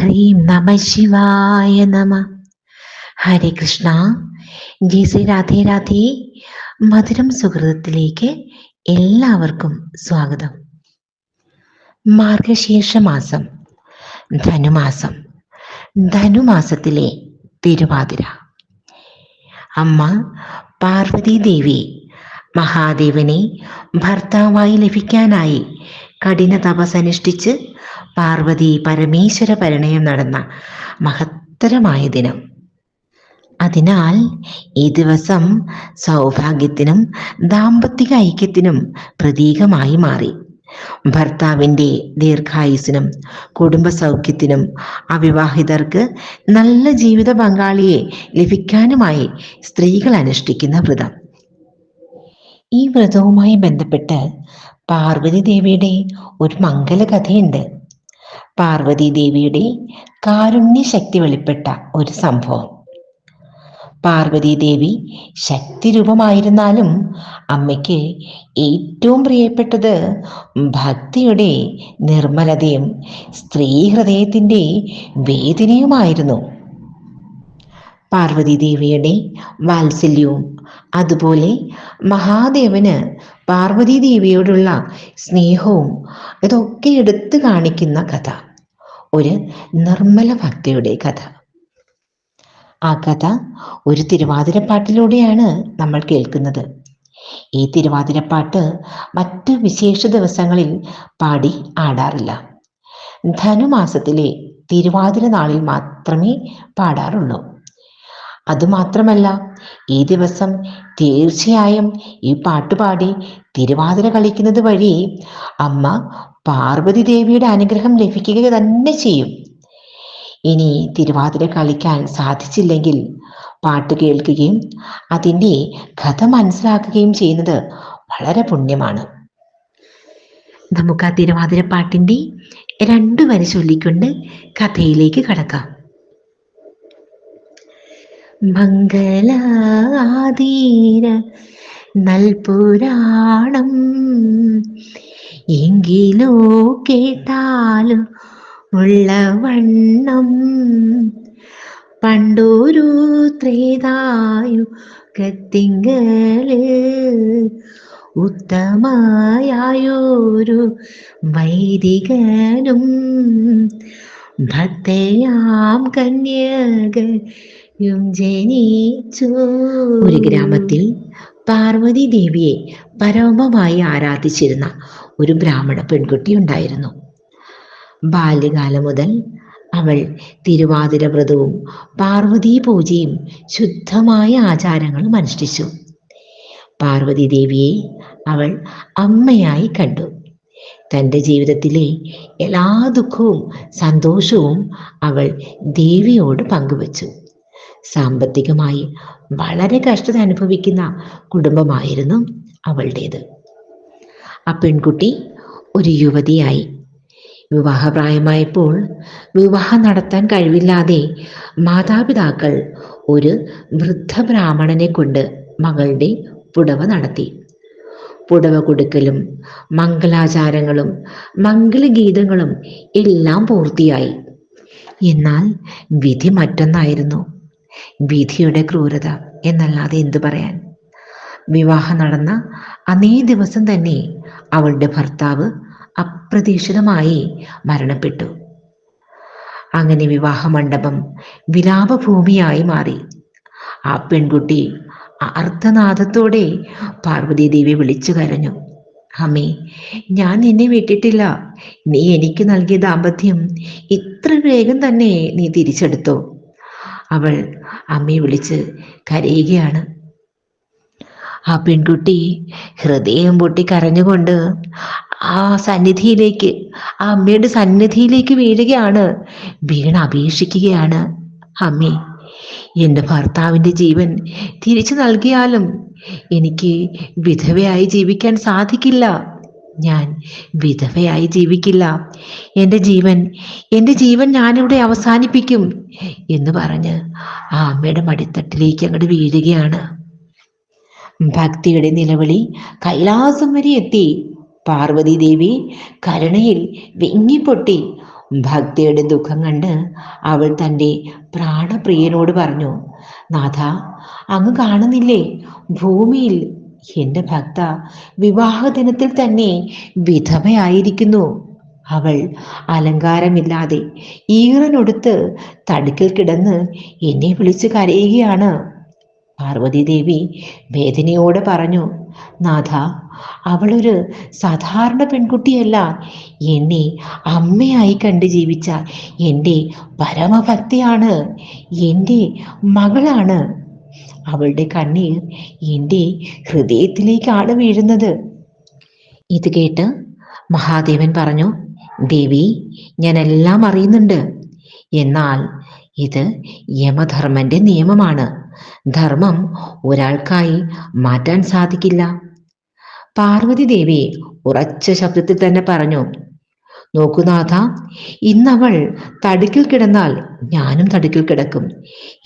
ഹ്രീം നമ ശിവായ നമ. ഹരേ കൃഷ്ണ. ജി ശ്രീ രാധേ രാധേ. മധുരം സുഹൃതത്തിലേക്ക് എല്ലാവർക്കും സ്വാഗതം. മാർഗശീർഷ മാസം ധനുമാസം ധനുമാസത്തിലെ തിരുവാതിര. അമ്മ പാർവതി ദേവി മഹാദേവനെ ഭർത്താവായി ലഭിക്കാനായി കഠിന തപസനുഷ്ഠിച്ച് പാർവതി പരമേശ്വര പരിണയം നടന്ന മഹത്തരമായ ദിനം. അതിനാൽ ഈ ദിവസം സൗഭാഗ്യത്തിനും ദാമ്പത്തിക ഐക്യത്തിനും പ്രതീകമായി മാറി. ഭർത്താവിന്റെ ദീർഘായുസിനും കുടുംബസൗഖ്യത്തിനും അവിവാഹിതർക്ക് നല്ല ജീവിത പങ്കാളിയെ ലഭിക്കാനുമായി സ്ത്രീകൾ അനുഷ്ഠിക്കുന്ന വ്രതം. ഈ വ്രതവുമായി ബന്ധപ്പെട്ട് പാർവതി ദേവിയുടെ ഒരു മംഗലകഥയുണ്ട്. പാർവതി ദേവിയുടെ കാരുണ്യ ശക്തി വെളിപ്പെട്ട ഒരു സംഭവം. പാർവതി ദേവി ശക്തി രൂപമായിരുന്നാലും അമ്മയ്ക്ക് ഏറ്റവും പ്രിയപ്പെട്ടത് ഭക്തിയുടെ നിർമ്മലതയും സ്ത്രീ ഹൃദയത്തിന്റെ വേദനയുമായിരുന്നു. പാർവതി ദേവിയുടെ വാത്സല്യവും. അതുപോലെ മഹാദേവന് പാർവതി ദേവിയോടുള്ള സ്നേഹവും ഇതൊക്കെ എടുത്തു കാണിക്കുന്ന കഥ. ഒരു നിർമ്മല ഭക്തിയുടെ കഥ. ആ കഥ ഒരു തിരുവാതിരപ്പാട്ടിലൂടെയാണ് നമ്മൾ കേൾക്കുന്നത്. ഈ തിരുവാതിരപ്പാട്ട് മറ്റ് വിശേഷ ദിവസങ്ങളിൽ പാടി ആടാറില്ല. ധനുമാസത്തിലെ തിരുവാതിര നാളിൽ മാത്രമേ പാടാറുള്ളൂ. അതുമാത്രമല്ല ഈ ദിവസം തീർച്ചയായും ഈ പാട്ടുപാടി തിരുവാതിര കളിക്കുന്നത് വഴി അമ്മ പാർവതി ദേവിയുടെ അനുഗ്രഹം ലഭിക്കുക തന്നെ ചെയ്യും. ഇനി തിരുവാതിര കളിക്കാൻ സാധിച്ചില്ലെങ്കിൽ പാട്ട് കേൾക്കുകയും അതിന്റെ കഥ മനസ്സിലാക്കുകയും ചെയ്യുന്നത് വളരെ പുണ്യമാണ്. നമുക്ക് ആ തിരുവാതിര പാട്ടിന്റെ രണ്ടു വരി ചൊല്ലിക്കൊണ്ട് കഥയിലേക്ക് കടക്കാം. മംഗളാതീര നൽപുരാണം എങ്കിലോ കേട്ടാലും ഉള്ള വണ്ണം പണ്ടൊരു ത്രേതായു കത്തിങ്കൽ ഉത്തമായൊരു വൈദികനും ഭക്തയാം കന്യകയും ഒരു ഗ്രാമത്തിൽ പാർവതി ദേവിയെ പരമമായി ആരാധിച്ചിരുന്ന ഒരു ബ്രാഹ്മണ പെൺകുട്ടി ഉണ്ടായിരുന്നു. ബാല്യകാലം മുതൽ അവൾ തിരുവാതിര വ്രതവും പാർവതി പൂജയും ശുദ്ധമായ ആചാരങ്ങളും അനുഷ്ഠിച്ചു. പാർവതി ദേവിയെ അവൾ അമ്മയായി കണ്ടു. തന്റെ ജീവിതത്തിലെ എല്ലാ ദുഃഖവും സന്തോഷവും അവൾ ദേവിയോട് പങ്കുവച്ചു. സാമ്പത്തികമായി വളരെ കഷ്ടത അനുഭവിക്കുന്ന കുടുംബമായിരുന്നു അവളുടേത്. ആ പെൺകുട്ടി ഒരു യുവതിയായി. വിവാഹപ്രായമായപ്പോൾ വിവാഹം നടത്താൻ കഴിവില്ലാതെ മാതാപിതാക്കൾ ഒരു വൃദ്ധ ബ്രാഹ്മണനെ കൊണ്ട് മകളുടെ പുടവ നടത്തി. പുടവ കൊടുക്കലും മംഗളാചാരങ്ങളും മംഗളഗീതങ്ങളും എല്ലാം പൂർത്തിയായി. എന്നാൽ വിധി മറ്റൊന്നായിരുന്നു. വിധിയുടെ ക്രൂരത എന്നല്ലാതെ എന്തു പറയാൻ? വിവാഹം നടന്ന അന്നേ ദിവസം തന്നെ അവളുടെ ഭർത്താവ് അപ്രതീക്ഷിതമായി മരണപ്പെട്ടു. അങ്ങനെ വിവാഹ മണ്ഡപം വിലാപഭൂമിയായി മാറി. ആ പെൺകുട്ടി അർത്ഥനാദത്തോടെ പാർവതി ദേവി വിളിച്ചു കരഞ്ഞു. അമ്മേ ഞാൻ നിന്നെ വിട്ടിട്ടില്ല. നീ എനിക്ക് നൽകിയ ദാമ്പത്യം ഇത്ര വേഗം തന്നെ നീ തിരിച്ചെടുത്തോ. അവൾ അമ്മയെ വിളിച്ച് കരയുകയാണ്. ആ പെൺകുട്ടി ഹൃദയം പൊട്ടി കരഞ്ഞുകൊണ്ട് ആ സന്നിധിയിലേക്ക് ആ അമ്മയുടെ സന്നിധിയിലേക്ക് വീഴുകയാണ്. വീണ അപേക്ഷിക്കുകയാണ് അമ്മേ എന്റെ ഭർത്താവിന്റെ ജീവൻ തിരിച്ചു നൽകിയാലും എനിക്ക് വിധവയായി ജീവിക്കാൻ സാധിക്കില്ല. ഞാൻ വിധവയായി ജീവിക്കില്ല. എന്റെ ജീവൻ എന്റെ ജീവൻ ഞാനിവിടെ അവസാനിപ്പിക്കും എന്ന് പറഞ്ഞ് ആ അമ്മയുടെ മടിത്തട്ടിലേക്ക് അങ്ങോട്ട് വീഴുകയാണ്. ഭക്തിയുടെ നിലവിളി കൈലാസം വരെ എത്തി. പാർവതി ദേവി കരുണയിൽ വിങ്ങിപ്പൊട്ടി. ഭക്തിയുടെ ദുഃഖം കണ്ട് അവൾ തന്റെ പ്രാണപ്രിയനോട് പറഞ്ഞു നാഥ അങ്ങ് കാണുന്നില്ലേ? ഭൂമിയിൽ എന്റെ ഭക്ത വിവാഹദിനത്തിൽ തന്നെ വിധവയായിരിക്കുന്നു. അവൾ അലങ്കാരമില്ലാതെ ഈറനൊടുത്ത് തടുക്കിൽ കിടന്ന് എന്നെ വിളിച്ചു കരയുകയാണ്. പാർവതീദേവി വേദനയോടെ പറഞ്ഞു നാഥ അവളൊരു സാധാരണ പെൺകുട്ടിയല്ല. എന്നെ അമ്മയായി കണ്ട് ജീവിച്ച എന്റെ പരമഭക്തിയാണ്. എന്റെ മകളാണ്. അവളുടെ കണ്ണീർ എന്റെ ഹൃദയത്തിലേക്കാണ് വീഴുന്നത്. ഇത് കേട്ട് മഹാദേവൻ പറഞ്ഞു ദേവി ഞാൻ എല്ലാം അറിയുന്നുണ്ട്. എന്നാൽ ഇത് യമധർമ്മന്റെ നിയമമാണ്. ധർമ്മം ഒരാൾക്കായി മാറ്റാൻ സാധിക്കില്ല. പാർവതി ദേവി ഉറച്ച ശബ്ദത്തിൽ തന്നെ പറഞ്ഞു നോക്കുനാഥ ഇന്നവൾ തടുക്കിൽ കിടന്നാൽ ഞാനും തടുക്കിൽ കിടക്കും.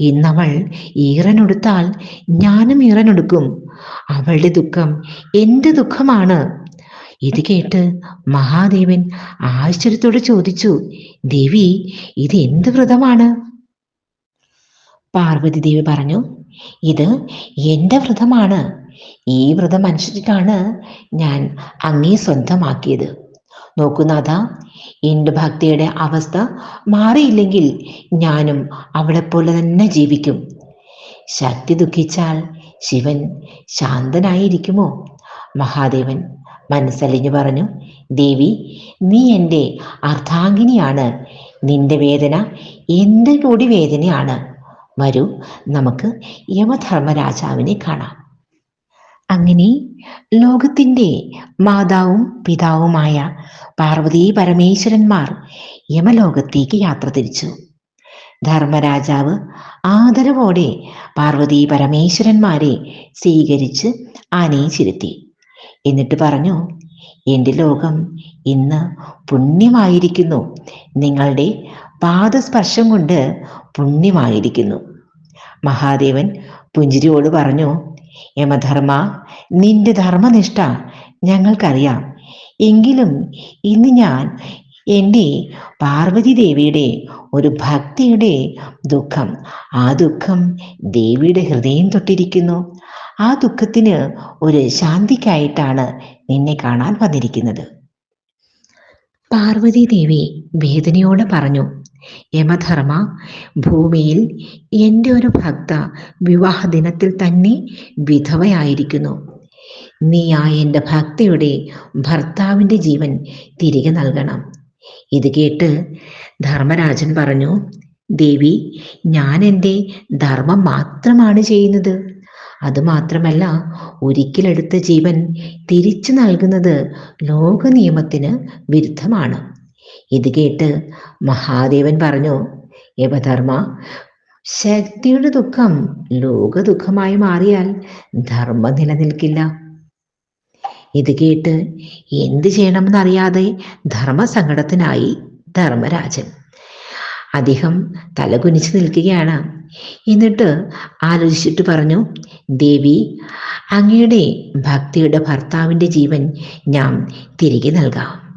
ഇന്നവൾ ഈറനൊടുത്താൽ ഞാനും ഈറനൊടുക്കും. അവളുടെ ദുഃഖം എന്റെ ദുഃഖമാണ്. ഇത് കേട്ട് മഹാദേവൻ ആശ്ചര്യത്തോട് ചോദിച്ചു ദേവി ഇത് എന്ത് വ്രതമാണ്? പാർവതി ദേവി പറഞ്ഞു ഇത് എന്റെ വ്രതമാണ്. ഈ വ്രതം അനുസരിച്ചിട്ടാണ് ഞാൻ അങ്ങേ സ്വന്തമാക്കിയത്. നോക്കുനാഥ എന്റെ ഭക്തിയുടെ അവസ്ഥ മാറിയില്ലെങ്കിൽ ഞാനും അവളെ പോലെ തന്നെ ജീവിക്കും. ശക്തി ദുഃഖിച്ചാൽ ശിവൻ ശാന്തനായിരിക്കുമോ? മഹാദേവൻ മനസ്സലിഞ്ഞു പറഞ്ഞു ദേവി നീ എന്റെ അർദ്ധാംഗിനിയാണ്. നിന്റെ വേദന എന്റെ കൂടി വേദനയാണ്. വരൂ നമുക്ക് യമധർമ്മരാജാവിനെ കാണാം. അങ്ങനെ ലോകത്തിന്റെ മാതാവും പിതാവുമായ പാർവതീ പരമേശ്വരന്മാർ യമലോകത്തേക്ക് യാത്ര തിരിച്ചു. ധർമ്മരാജാവ് ആദരവോടെ പാർവതി പരമേശ്വരന്മാരെ സ്വീകരിച്ച് ആനയിച്ചിരുത്തി എന്നിട്ട് പറഞ്ഞു എന്റെ ലോകം ഇന്ന് പുണ്യമായിരിക്കുന്നു. നിങ്ങളുടെ പാദസ്പർശം കൊണ്ട് പുണ്യമായിരിക്കുന്നു. മഹാദേവൻ പുഞ്ചിരിയോട് പറഞ്ഞു യമധർമ്മ നിന്റെ ധർമ്മനിഷ്ഠ ഞങ്ങൾക്കറിയാം. എങ്കിലും ഇന്ന് ഞാൻ എന്റെ പാർവതി ദേവിയുടെ ഒരു ഭക്തിയുടെ ദുഃഖം. ആ ദുഃഖം ദേവിയുടെ ഹൃദയം തൊട്ടിരിക്കുന്നു. ആ ദുഃഖത്തിന് ഒരു ശാന്തിക്കായിട്ടാണ് നിന്നെ കാണാൻ വന്നിരിക്കുന്നത്. പാർവതി ദേവി വേദനയോടെ പറഞ്ഞു യമധർമ്മ ഭൂമിയിൽ എന്റെ ഒരു ഭക്ത വിവാഹ ദിനത്തിൽ തന്നെ വിധവയായിരിക്കുന്നു. നീ എന്റെ എന്റെ ഭർത്താവിന്റെ ജീവൻ തിരികെ നൽകണം. ഇത് കേട്ട് ധർമ്മരാജൻ പറഞ്ഞു ദേവി ഞാൻ എന്റെ ധർമ്മം മാത്രമാണ് ചെയ്യുന്നത്. അതുമാത്രമല്ല ഒരിക്കലെടുത്ത ജീവൻ തിരിച്ചു നൽകുന്നത് ലോക നിയമത്തിന് വിരുദ്ധമാണ്. ഇത് കേട്ട് മഹാദേവൻ പറഞ്ഞു യവധർമ്മ ശക്തിയുടെ ദുഃഖം ലോക ദുഃഖമായി മാറിയാൽ ധർമ്മം നിലനിൽക്കില്ല. ഇത് കേട്ട് എന്ത് ചെയ്യണമെന്നറിയാതെ ധർമ്മസങ്കടത്തിനായി ധർമ്മരാജൻ. അദ്ദേഹം തലകുനിച്ച് നിൽക്കുകയാണ്. എന്നിട്ട് ആലോചിച്ചിട്ട് പറഞ്ഞു ദേവി അങ്ങയുടെ ഭക്തിയുടെ ഭർത്താവിന്റെ ജീവൻ ഞാൻ തിരികെ നൽകാം.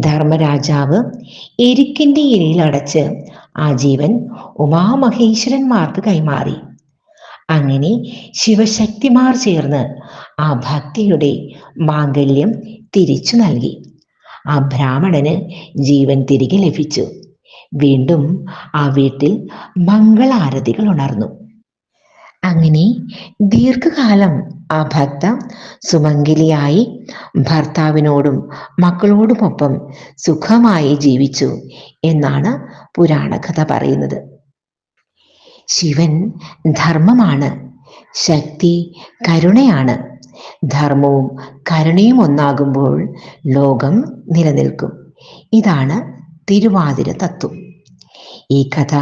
ധർമ്മരാജാവ് എരിക്കിന്റെ ഇരയിൽ അടച്ച് ആ ജീവൻ ഉമാമഹേശ്വരന്മാർക്ക് കൈമാറി. അങ്ങനെ ശിവശക്തിമാർ ചേർന്ന് ആ ഭക്തിയുടെ മാംഗല്യം തിരിച്ചു നൽകി. ആ ബ്രാഹ്മണന് ജീവൻ തിരികെ ലഭിച്ചു. വീണ്ടും ആ വീട്ടിൽ മംഗളാരതികൾ ഉണർന്നു. അങ്ങനെ ദീർഘകാലം ആ ഭക്ത സുമംഗലിയായി ഭർത്താവിനോടും മക്കളോടുമൊപ്പം സുഖമായി ജീവിച്ചു എന്നാണ് പുരാണകഥ പറയുന്നത്. ശിവൻ ധർമ്മമാണ്. ശക്തി കരുണയാണ്. ധർമ്മവും കരുണയും ഒന്നാകുമ്പോൾ ലോകം നിലനിൽക്കും. ഇതാണ് തിരുവാതിര തത്വം. ഈ കഥ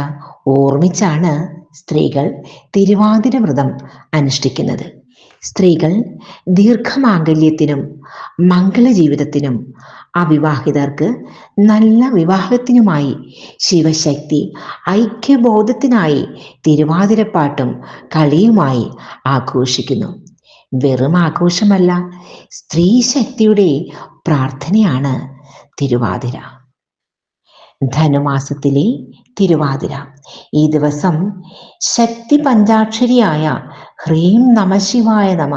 ഓർമ്മിച്ചാണ് സ്ത്രീകൾ തിരുവാതിര വ്രതം അനുഷ്ഠിക്കുന്നത്. സ്ത്രീകൾ ദീർഘമാംഗല്യത്തിനും മംഗള ജീവിതത്തിനും അവിവാഹിതർക്ക് നല്ല വിവാഹത്തിനുമായി ശിവശക്തി ഐക്യബോധത്തിനായി തിരുവാതിരപ്പാട്ടും കളിയുമായി ആഘോഷിക്കുന്നു. വെറും ആഘോഷമല്ല സ്ത്രീ ശക്തിയുടെ പ്രാർത്ഥനയാണ് തിരുവാതിര. ധനുമാസത്തിലെ തിരുവാതിര. ഈ ദിവസം ശക്തി പഞ്ചാക്ഷരിയായ ഹ്രീം നമശിവായ നമ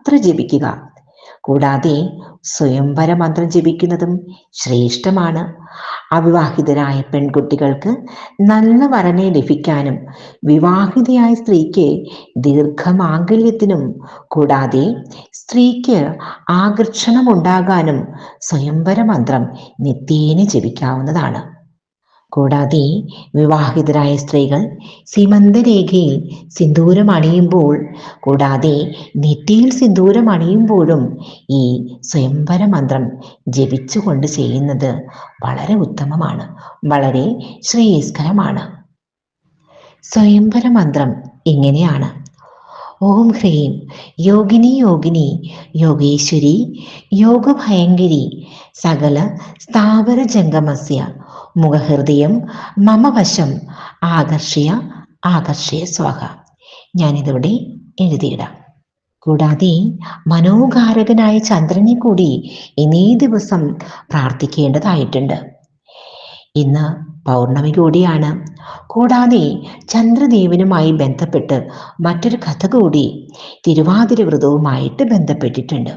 പറ്റുന്നത്ര ജപിക്കുക. കൂടാതെ സ്വയംവര മന്ത്രം ജപിക്കുന്നതും ശ്രേഷ്ഠമാണ്. അവിവാഹിതരായ പെൺകുട്ടികൾക്ക് നല്ല വരനെ ലഭിക്കാനും വിവാഹിതയായ സ്ത്രീക്ക് ദീർഘമാംഗല്യത്തിനും കൂടാതെ സ്ത്രീക്ക് ആകർഷണമുണ്ടാകാനും സ്വയംവര മന്ത്രം നിത്യേന ജപിക്കാവുന്നതാണ്. കൂടാതെ വിവാഹിതരായ സ്ത്രീകൾ സീമന്തരേഖയിൽ സിന്ദൂരം അണിയുമ്പോൾ കൂടാതെ നെറ്റിയിൽ സിന്ദൂരം അണിയുമ്പോഴും ഈ സ്വയംവര മന്ത്രം ജപിച്ചുകൊണ്ട് ചെയ്യുന്നത് വളരെ ഉത്തമമാണ് വളരെ ശ്രേയസ്കരമാണ്. സ്വയംവര മന്ത്രം ഇങ്ങനെയാണ്. ഓം ഹ്രീം യോഗിനി യോഗിനി യോഗേശ്വരി യോഗഭയങ്കരി സകല സ്ഥാപര ജംഗമസ്യ മുഖഹൃദയം മമവശം ആകർഷിയ ആകർഷിയ സ്വാഹ. ഞാനിതിവിടെ എഴുതിയിടാം. കൂടാതെ മനോകാരകനായ ചന്ദ്രനെ കൂടി ഇന്നേ ദിവസം പ്രാർത്ഥിക്കേണ്ടതായിട്ടുണ്ട്. ഇന്ന് പൗർണമി കൂടിയാണ്. കൂടാതെ ചന്ദ്രദേവനുമായി ബന്ധപ്പെട്ട് മറ്റൊരു കഥ കൂടി തിരുവാതിര വ്രതവുമായിട്ട് ബന്ധപ്പെട്ടിട്ടുണ്ട്.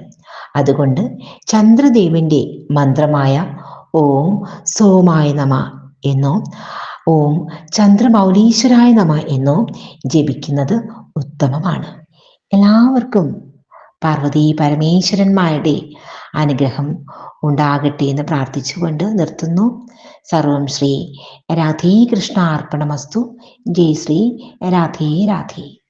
അതുകൊണ്ട് ചന്ദ്രദേവന്റെ മന്ത്രമായ ഓം സോമായ നമ എന്നോ ഓം ചന്ദ്രമൗലീശ്വരായ നമ എന്നോ ജപിക്കുന്നത് ഉത്തമമാണ്. എല്ലാവർക്കും പാർവതി പരമേശ്വരന്മാരുടെ അനുഗ്രഹം ഉണ്ടാകട്ടെ എന്ന് പ്രാർത്ഥിച്ചുകൊണ്ട് നിർത്തുന്നു. സർവം ശ്രീ രാധേ കൃഷ്ണ അർപ്പണമസ്തു ജയ് ശ്രീ രാധേ രാധേ.